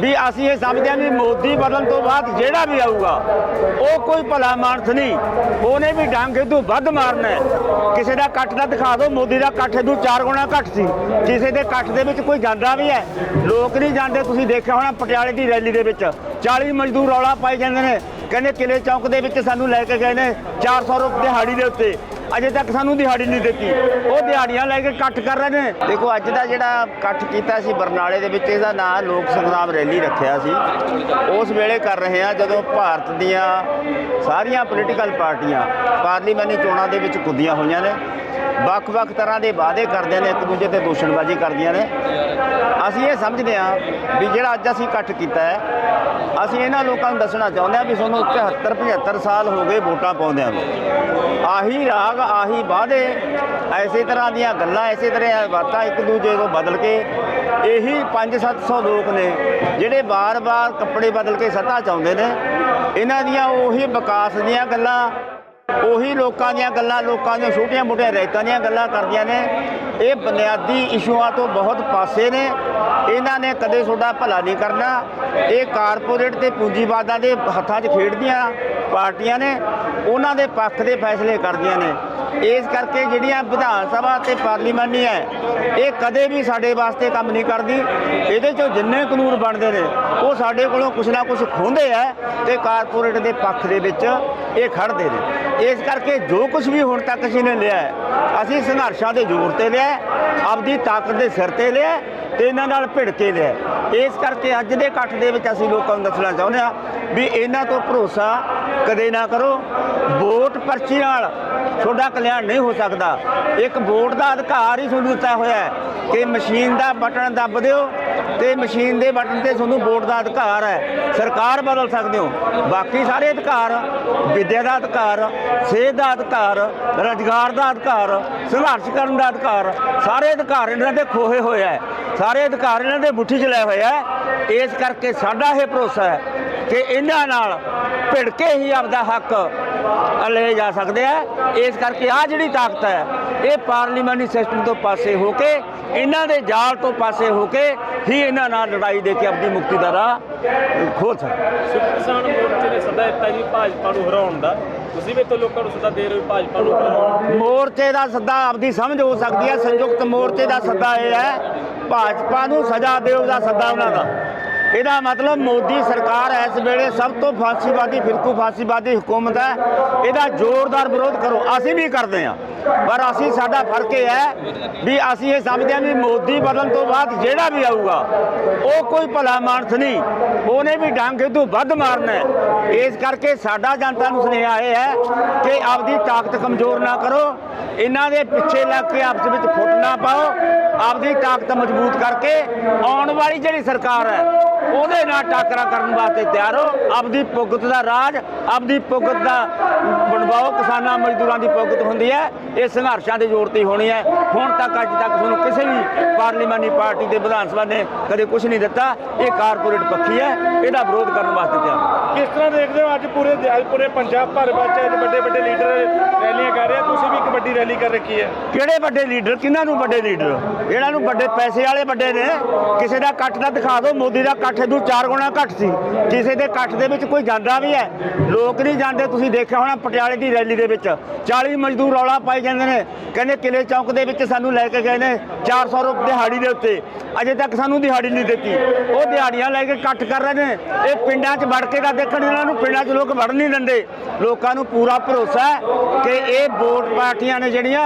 ਵੀ ਅਸੀਂ ਇਹ ਸਮਝਦੇ ਹਾਂ ਵੀ ਮੋਦੀ ਬਦਲਣ ਤੋਂ ਬਾਅਦ ਜਿਹੜਾ ਵੀ ਆਊਗਾ, ਉਹ ਕੋਈ ਭਲਾ ਮਾਨਸ ਨਹੀਂ। ਉਹਨੇ ਵੀ ਡੰਗ ਤੋਂ ਵੱਧ ਮਾਰਨਾ ਕਿਸੇ ਦਾ ਕੱਟ ਦਾ ਦਿਖਾ ਦਿਓ, ਮੋਦੀ ਦਾ ਕੱਟ ਤੋਂ ਚਾਰ ਗੁਣਾ ਘੱਟ ਸੀ। ਕਿਸੇ ਦੇ ਕੱਟ ਦੇ ਵਿੱਚ ਕੋਈ ਜਾਂਦਾ ਵੀ ਹੈ। ਲੋਕ ਨਹੀਂ ਜਾਂਦੇ, ਤੁਸੀਂ ਦੇਖਿਆ ਹੋਣਾ ਪਟਿਆਲੇ ਦੀ ਰੈਲੀ ਦੇ ਵਿੱਚ। 40 ਮਜ਼ਦੂਰ ਰੌਲਾ ਪਾਈ ਜਾਂਦੇ ਨੇ। ਕਹਿੰਦੇ ਕਿਲੇ ਚੌਂਕ ਦੇ ਵਿੱਚ ਸਾਨੂੰ ਲੈ ਕੇ ਗਏ ਨੇ 400 ਰੁਪਏ ਦਿਹਾੜੀ ਦੇ ਉੱਤੇ। ਅਜੇ ਤੱਕ ਸਾਨੂੰ ਦਿਹਾੜੀ ਨਹੀਂ ਦਿੱਤੀ। ਉਹ ਦਿਹਾੜੀਆਂ ਲੈ ਕੇ ਇਕੱਠ ਕਰ ਰਹੇ ਨੇ। ਦੇਖੋ, ਅੱਜ ਦਾ ਜਿਹੜਾ ਇਕੱਠ ਕੀਤਾ ਸੀ ਬਰਨਾਲੇ ਦੇ ਵਿੱਚ, ਇਹਦਾ ਨਾਂ ਲੋਕ ਸੰਗਰਾਮ ਰੈਲੀ ਰੱਖਿਆ ਸੀ। ਉਸ ਵੇਲੇ ਕਰ ਰਹੇ ਆ ਜਦੋਂ ਭਾਰਤ ਦੀਆਂ ਸਾਰੀਆਂ ਪੋਲੀਟੀਕਲ ਪਾਰਟੀਆਂ, ਪਾਰਲੀਮਾਨੀ ਚੋਣਾਂ ਦੇ ਵਿੱਚ ਕੁੱਦੀਆਂ ਹੋਈਆਂ ਨੇ। ਵੱਖ-ਵੱਖ ਤਰ੍ਹਾਂ ਦੇ ਵਾਅਦੇ ਕਰਦੇ ਨੇ, ਇੱਕ ਦੂਜੇ ਤੇ ਦੂਸ਼ਣਬਾਜ਼ੀ ਕਰਦੀਆਂ ਨੇ। ਅਸੀਂ ਇਹ ਸਮਝਦੇ ਹਾਂ ਵੀ ਜਿਹੜਾ ਅੱਜ ਅਸੀਂ ਇਕੱਠ ਕੀਤਾ ਹੈ ਅਸੀਂ ਇਹਨਾਂ ਲੋਕਾਂ ਨੂੰ ਦੱਸਣਾ ਚਾਹੁੰਦੇ ਹਾਂ ਵੀ ਤੁਹਾਨੂੰ 74 75 ਸਾਲ ਹੋ ਗਏ ਵੋਟਾਂ ਪਾਉਂਦਿਆਂ ਨੂੰ। ਆਹੀ ਰਾਗ, ਆਹੀ ਵਾਅਦੇ, ਐਸੇ ਤਰ੍ਹਾਂ ਦੀਆਂ ਗੱਲਾਂ, ਐਸੇ ਤਰ੍ਹਾਂ ਦੀਆਂ ਬਾਤਾਂ ਇੱਕ ਦੂਜੇ ਤੋਂ ਬਦਲ ਕੇ ਇਹੀ 5-700 ਲੋਕ ਨੇ ਜਿਹੜੇ ਬਾਰ-ਬਾਰ ਕੱਪੜੇ ਬਦਲ ਕੇ ਸੱਤਾ ਚਾਹੁੰਦੇ ਨੇ। ਇਹਨਾਂ ਦੀਆਂ ਉਹੀ ਵਿਕਾਸ ਦੀਆਂ ਗੱਲਾਂ ਉਹੀ ਲੋਕਾਂ ਦੀਆਂ ਗੱਲਾਂ, ਲੋਕਾਂ ਦੀਆਂ ਛੋਟੀਆਂ ਮੋਟੀਆਂ ਰਾਇਤਾਂ ਦੀਆਂ ਗੱਲਾਂ ਕਰਦੀਆਂ ਨੇ। ਇਹ ਬੁਨਿਆਦੀ ਇਸ਼ੂਆਂ ਤੋਂ ਬਹੁਤ ਪਾਸੇ ਨੇ। ਇਹਨਾਂ ਨੇ ਕਦੇ ਤੁਹਾਡਾ ਭਲਾ ਨਹੀਂ ਕਰਨਾ। ਇਹ ਕਾਰਪੋਰੇਟ ਤੇ ਪੂੰਜੀਵਾਦਾਂ ਦੇ ਹੱਥਾਂ 'ਚ ਖੇਡਦੀਆਂ ਪਾਰਟੀਆਂ ਨੇ। ਉਹਨਾਂ ਦੇ ਪੱਖ ਦੇ ਫੈਸਲੇ ਕਰਦੀਆਂ ਨੇ। ਇਸ ਕਰਕੇ ਜਿਹੜੀਆਂ ਵਿਧਾਨ ਸਭਾ ਤੇ ਪਾਰਲੀਮਾਨੀ ਹੈ, ਇਹ ਕਦੇ ਵੀ ਸਾਡੇ ਵਾਸਤੇ ਕੰਮ ਨਹੀਂ ਕਰਦੀ। ਇਹਦੇ ਚੋਂ ਜਿੰਨੇ ਕਾਨੂੰਨ ਬਣਦੇ ਨੇ, ਉਹ ਸਾਡੇ ਕੋਲੋਂ ਕੁਛ ਨਾ ਕੁਛ ਖੋਹਦੇ ਆ ਤੇ ਕਾਰਪੋਰੇਟ ਦੇ ਪੱਖ ਦੇ ਵਿੱਚ ਇਹ ਖੜਦੇ ਨੇ ਇਸ ਕਰਕੇ ਜੋ ਕੁਝ ਵੀ ਹੁਣ ਤੱਕ ਅਸੀਂ ਨੇ ਲਿਆ ਅਸੀਂ ਸੰਘਰਸ਼ਾਂ ਦੇ ਜ਼ੋਰ ਤੇ ਲਿਆ ਆਪਦੀ ਤਾਕਤ ਦੇ ਸਿਰ ਤੇ ਲਿਆ ਤੇ ਇਹਨਾਂ ਨਾਲ ਭਿੜ ਕੇ ਲਿਆ ਇਸ ਕਰਕੇ ਅੱਜ ਦੇ ਇਕੱਠ ਦੇ ਵਿੱਚ ਅਸੀਂ ਲੋਕਾਂ ਨੂੰ ਦੱਸਣਾ ਚਾਹੁੰਦੇ ਹਾਂ ਵੀ ਇਹਨਾਂ ਤੋਂ ਭਰੋਸਾ ਕਦੇ ਨਾ ਕਰੋ। ਵੋਟ ਪਰਚੀ ਨਾਲ ਤੁਹਾਡਾ ਕਲਿਆਣ ਨਹੀਂ ਹੋ ਸਕਦਾ। ਇੱਕ ਵੋਟ ਦਾ ਅਧਿਕਾਰ ਹੀ ਤੁਹਾਨੂੰ ਦਿੱਤਾ ਹੋਇਆ ਹੈ ਕਿ ਮਸ਼ੀਨ ਦਾ ਬਟਨ ਦੱਬ ਦਿਓ ਤੇ ਮਸ਼ੀਨ ਦੇ ਬਟਨ ਤੇ ਤੁਹਾਨੂੰ ਵੋਟ ਦਾ ਅਧਿਕਾਰ ਹੈ। ਸਰਕਾਰ ਬਦਲ ਸਕਦੇ ਹੋ। ਬਾਕੀ ਸਾਰੇ ਅਧਿਕਾਰ, ਵਿੱਦਿਆ ਦਾ ਅਧਿਕਾਰ, ਸਿਹਤ ਦਾ ਅਧਿਕਾਰ, ਰੁਜ਼ਗਾਰ ਦਾ ਅਧਿਕਾਰ ਸੰਘਰਸ਼ ਕਰਨ ਦਾ ਅਧਿਕਾਰ। ਸਾਰੇ ਅਧਿਕਾਰ ਇਹਨਾਂ ਦੇ ਖੋਹੇ ਹੋਏ ਹੈ ਸਾਰੇ ਅਧਿਕਾਰ ਇਹਨਾਂ ਦੇ ਮੁੱਠੀ 'ਚ ਲੈ ਹੋਏ ਹੈ ਇਸ ਕਰਕੇ ਸਾਡਾ ਇਹ ਭਰੋਸਾ ਹੈ ਕਿ ਇਹਨਾਂ ਨਾਲ ਭਿੜ ਕੇ ਹੀ ਆਪਦਾ ਹੱਕ ਲਏ ਜਾ ਸਕਦੇ ਆ। ਇਸ ਕਰਕੇ ਆ ਜਿਹੜੀ ਤਾਕਤ ਹੈ, ਇਹ ਪਾਰਲੀਮਾਨੀ ਸਿਸਟਮ ਤੋਂ ਪਾਸੇ ਹੋ ਕੇ, ਇਹਨਾਂ ਦੇ ਜਾਲ ਤੋਂ ਪਾਸੇ ਹੋ ਕੇ ਹੀ ਇਹਨਾਂ ਨਾਲ ਲੜਾਈ ਦੇ ਕੇ ਆਪਣੀ ਮੁਕਤੀ ਦਾ ਰਾਹ ਖੋਲ ਸਕਦਾ। ਸਿੱਖ ਕਿਸਾਨ ਮੋਰਚੇ ਨੇ ਸੱਦਾ ਦਿੱਤਾ ਜੀ, ਭਾਜਪਾ ਨੂੰ ਹਰਾਉਣ ਦਾ। ਤੁਸੀਂ ਵੀ ਤਾਂ ਲੋਕਾਂ ਨੂੰ ਸੱਦਾ ਦੇ ਰਹੇ ਹੋ ਭਾਜਪਾ ਨੂੰ ਮੋਰਚੇ ਦਾ ਸੱਦਾ ਆਪਦੀ ਸਮਝ ਹੋ ਸਕਦੀ ਹੈ, ਸੰਯੁਕਤ ਮੋਰਚੇ ਦਾ ਸੱਦਾ ਇਹ ਹੈ, ਭਾਜਪਾ ਨੂੰ ਸਜ਼ਾ ਦਿਓ ਦਾ ਸੱਦਾ ਉਹਨਾਂ ਦਾ। ਇਹਦਾ ਮਤਲਬ ਮੋਦੀ ਸਰਕਾਰ ਇਸ ਵੇਲੇ ਸਭ ਤੋਂ ਫਾਸੀਵਾਦੀ, ਫਿਰਕੂ ਫਾਸੀਵਾਦੀ ਹਕੂਮਤ ਹੈ। ਇਹਦਾ ਜ਼ੋਰਦਾਰ ਵਿਰੋਧ ਕਰੋ, ਅਸੀਂ ਵੀ ਕਰਦੇ ਹਾਂ। ਪਰ ਅਸੀਂ ਸਾਡਾ ਫ਼ਰਕ ਇਹ ਹੈ ਵੀ ਅਸੀਂ ਇਹ ਸਮਝਦੇ ਹਾਂ ਵੀ ਮੋਦੀ ਬਦਲਣ ਤੋਂ ਬਾਅਦ ਜਿਹੜਾ ਵੀ ਆਊਗਾ, ਉਹ ਕੋਈ ਭਲਾ ਮਾਨਸ ਨਹੀਂ। ਉਹਨੇ ਵੀ ਡੰਗ ਤੋਂ ਵੱਧ ਮਾਰਨਾ ਹੈ। ਇਸ ਕਰਕੇ ਸਾਡਾ ਜਨਤਾ ਨੂੰ ਸੁਨੇਹਾ ਇਹ ਹੈ ਕਿ ਆਪਦੀ ਤਾਕਤ ਕਮਜ਼ੋਰ ਨਾ ਕਰੋ। ਇਹਨਾਂ ਦੇ ਪਿੱਛੇ ਲੱਗ ਕੇ ਆਪਸ ਵਿੱਚ ਫੁੱਟ ਨਾ ਪਾਓ। ਆਪਦੀ ਤਾਕਤ ਮਜ਼ਬੂਤ ਕਰਕੇ ਆਉਣ ਵਾਲੀ ਜਿਹੜੀ ਸਰਕਾਰ ਹੈ ਉਹਦੇ ਨਾਲ ਟਾਕਰਾ ਕਰਨ ਵਾਸਤੇ ਤਿਆਰ ਹੋ। ਆਪਦੀ ਪੁਗਤ ਦਾ ਰਾਜ ਆਪਦੀ ਪੁਗਤ ਦਾ ਬਣਵਾਓ। ਕਿਸਾਨਾਂ ਮਜ਼ਦੂਰਾਂ ਦੀ ਪੁਗਤ ਹੁੰਦੀ ਹੈ। ਇਹ ਸੰਘਰਸ਼ਾਂ ਦੇ ਜ਼ੋਰ ਤੇ ਹੀ ਹੋਣੀ ਹੈ। ਹੁਣ ਤੱਕ ਅੱਜ ਤੱਕ ਤੁਹਾਨੂੰ ਕਿਸੇ ਵੀ ਪਾਰਲੀਮਾਨੀ ਪਾਰਟੀ ਦੇ ਵਿਧਾਨ ਸਭਾ ਨੇ ਕਦੇ ਕੁਝ ਨਹੀਂ ਦਿੱਤਾ। ਇਹ ਕਾਰਪੋਰੇਟ ਪੱਖੀ ਹੈ। ਇਹਦਾ ਵਿਰੋਧ ਕਰਨ ਵਾਸਤੇ ਤਿਆਰ ਹੈ। ਕਿਸ ਤਰ੍ਹਾਂ ਦੇਖਦੇ ਹੋ ਅੱਜ ਪੂਰੇ ਅੱਜ ਪੂਰੇ ਪੰਜਾਬ ਭਰ ਵਿੱਚ ਅੱਜ ਵੱਡੇ ਵੱਡੇ ਲੀਡਰ ਰੈਲੀਆਂ ਕਰ ਰਹੇ ਆ? ਤੁਸੀਂ ਵੀ ਇੱਕ ਵੱਡੀ ਰੈਲੀ ਕਰ ਰੱਖੀ ਹੈ। ਕਿਹੜੇ ਵੱਡੇ ਲੀਡਰ? ਕਿਹਨਾਂ ਨੂੰ ਵੱਡੇ ਲੀਡਰ? ਇਹਨਾਂ ਨੂੰ ਵੱਡੇ ਪੈਸੇ ਵਾਲੇ ਵੱਡੇ ਨੇ। ਕਿਸੇ ਦਾ ਕੱਟ ਦਾ ਦਿਖਾ ਦਿਓ ਮੋਦੀ ਦਾ ਕੱਟ ਇਹਦੂ ਚਾਰ ਗੁਣਾ ਘੱਟ ਸੀ। ਕਿਸੇ ਦੇ ਇਕੱਠ ਦੇ ਵਿੱਚ ਕੋਈ ਜਾਂਦਾ ਵੀ ਹੈ। ਲੋਕ ਨਹੀਂ ਜਾਂਦੇ, ਤੁਸੀਂ ਦੇਖਿਆ ਹੋਣਾ ਪਟਿਆਲੇ ਦੀ ਰੈਲੀ ਦੇ ਵਿੱਚ। 40 ਮਜ਼ਦੂਰ ਰੌਲਾ ਪਾਈ ਜਾਂਦੇ ਨੇ। ਕਹਿੰਦੇ ਕਿਲੇ ਚੌਂਕ ਦੇ ਵਿੱਚ ਸਾਨੂੰ ਲੈ ਕੇ ਗਏ ਨੇ 400 ਰੁਪਏ ਦਿਹਾੜੀ ਦੇ ਉੱਤੇ। ਅਜੇ ਤੱਕ ਸਾਨੂੰ ਦਿਹਾੜੀ ਨਹੀਂ ਦਿੱਤੀ। ਉਹ ਦਿਹਾੜੀਆਂ ਲੈ ਕੇ ਇਕੱਠ ਕਰ ਰਹੇ ਨੇ। ਇਹ ਪਿੰਡਾਂ 'ਚ ਵੜ ਕੇ ਤਾਂ ਦੇਖਣ ਇਹਨਾਂ ਨੂੰ ਪਿੰਡਾਂ 'ਚ ਲੋਕ ਵੜ ਨਹੀਂ ਦਿੰਦੇ। ਲੋਕਾਂ ਨੂੰ ਪੂਰਾ ਭਰੋਸਾ ਹੈ ਕਿ ਇਹ ਵੋਟ ਪਾਰਟੀਆਂ ਨੇ ਜਿਹੜੀਆਂ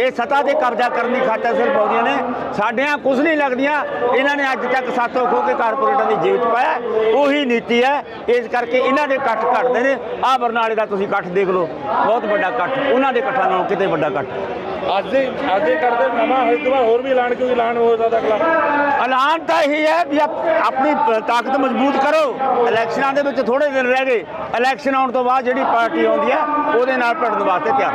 ਇਹ ਸਤਾ ਤੇ ਕਬਜ਼ਾ ਕਰਨ ਦੀ ਖਾਤਰ ਸਿਰਫ ਆਉਂਦੀਆਂ ਨੇ। ਸਾਡਿਆਂ ਕੁਝ ਨਹੀਂ ਲੱਗਦੀਆਂ। ਇਹਨਾਂ ਨੇ ਅੱਜ ਤੱਕ ਸਾਤੋਂ ਖੋ ਕੇ ਕਾਰਪੋਰੇਟਾਂ ਦੀ ਜੇਬ 'ਚ ਪਾਇਆ। ਉਹੀ ਨੀਤੀ ਹੈ। ਇਸ ਕਰਕੇ ਇਹਨਾਂ ਦੇ ਇਕੱਠ ਘਟਦੇ ਨੇ। ਆਹ ਬਰਨਾਲੇ ਦਾ ਤੁਸੀਂ ਇਕੱਠ ਦੇਖ ਲਓ। ਬਹੁਤ ਵੱਡਾ ਇਕੱਠ। ਉਹਨਾਂ ਦੇ ਇਕੱਠਾਂ ਨਾਲੋਂ ਕਿਤੇ ਵੱਡਾ ਇਕੱਠ। ਅੱਜ ਦੇ ਅੱਜ ਦੇ ਕਰਦੇ ਨਵਾਂ ਹੋਏ ਤੋਂ ਹੋਰ ਵੀ ਐਲਾਨ ਕਿਉਂ ਐਲਾਨ ਹੋ ਸਕਦਾ ਅਗਲਾ? ਐਲਾਨ ਤਾਂ ਇਹੀ ਹੈ ਵੀ ਆਪ- ਆਪਣੀ ਤਾਕਤ ਮਜ਼ਬੂਤ ਕਰੋ। ਇਲੈਕਸ਼ਨਾਂ ਦੇ ਵਿੱਚ ਥੋੜੇ ਦਿਨ ਰਹਿ ਗਏ। ਇਲੈਕਸ਼ਨ ਆਉਣ ਤੋਂ ਬਾਅਦ ਜਿਹੜੀ ਪਾਰਟੀ ਆਉਂਦੀ ਹੈ ਉਹਦੇ ਨਾਲ ਭਿੜਨ ਵਾਸਤੇ ਤਿਆਰ